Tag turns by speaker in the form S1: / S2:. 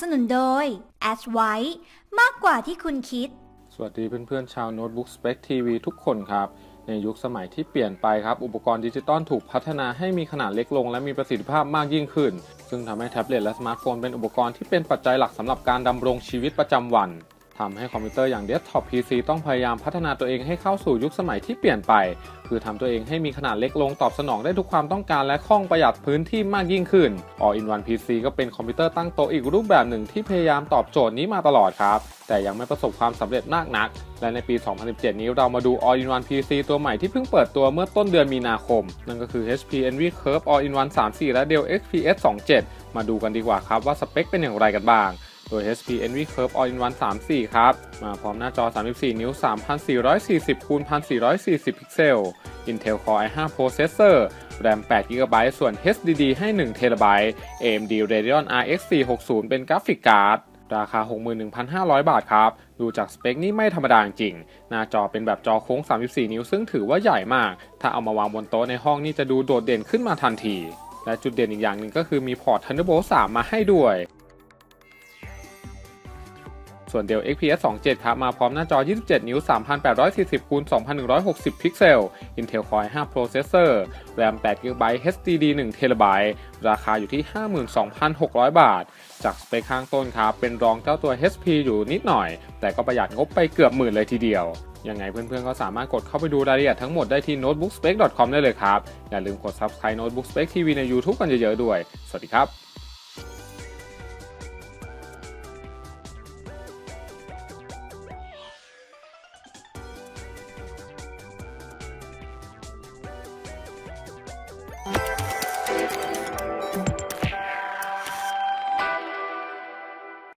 S1: สนุนโดย a d w i มากกว่าที่คุณคิด
S2: สวัสดีเพื่อนๆชาวโน้ตบุ๊ก Spec TV ทุกคนครับ ในยุคสมัยที่เปลี่ยนไปครับ อุปกรณ์ดิจิตอลถูกพัฒนาให้มีขนาดเล็กลง และมีประสิทธิภาพมากยิ่งขึ้น ซึ่งทำให้แท็บเล็ตและสมาร์ทโฟนเป็นอุปกรณ์ที่เป็นปัจจัยหลักสำหรับการดำรงชีวิตประจำวัน ทำให้คอมพิวเตอร์อย่างเดสก์ท็อป PC ต้องพยายามพัฒนาตัวเองให้เข้าสู่ยุคสมัยที่เปลี่ยนไป คือทำตัวเองให้มีขนาดเล็กลงตอบสนองได้ทุกความต้องการและคล่องประหยัดพื้นที่มากยิ่งขึ้น All in One PC ก็เป็นคอมพิวเตอร์ตั้งโต๊ะอีกรูปแบบหนึ่งที่พยายามตอบโจทย์นี้มาตลอดครับ แต่ยังไม่ประสบความสำเร็จมากนัก และในปี 2017 นี้เรามาดู All in One PC ตัวใหม่ที่เพิ่งเปิดตัวเมื่อต้นเดือนมีนาคม นั่นก็คือ HP Envy Curve All in One 34 และ Dell XPS 27 มาดูกันดีกว่าครับว่าสเปคเป็นอย่างไรกันบ้าง โดย HP Envy Curve All in One 34 ครับ มาพร้อมหน้าจอ 34 นิ้ว 3440คูณ1440 พิกเซล Intel Core i5 Processor RAM 8 GB ส่วน HDD ให้ 1 TB AMD Radeon RX 460 เป็นกราฟิกการ์ด ราคา 61,500 บาทครับ ดูจากสเปคนี่ไม่ธรรมดาจริง หน้าจอเป็นแบบจอโค้ง 34 นิ้ว ซึ่งถือว่าใหญ่มาก ถ้าเอามาวางบนโต๊ะในห้องนี่จะดูโดดเด่นขึ้นมาทันที และจุดเด่นอีกอย่างหนึ่งก็คือมีพอร์ต Thunderbolt 3 มาให้ด้วย ส่วน Dell XPS 27 ครับ มาพร้อมหน้าจอ 27 นิ้ว 3840คูณ2160 พิกเซล Intel Core i5 Processor RAM 8 GB HDD 1 TB ราคาอยู่ที่ 52,600 บาท จากสเปคข้างต้นครับ เป็นรองเจ้าตัว HP อยู่นิดหน่อย แต่ก็ประหยัดงบไปเกือบหมื่นเลยทีเดียว ยังไงเพื่อนๆ ก็สามารถกดเข้าไปดูรายละเอียดทั้งหมดได้ที่ notebookspec.com ได้เลยครับ อย่าลืมกด subscribe notebook spec tv ใน YouTube กันเยอะๆด้วย สวัสดีครับ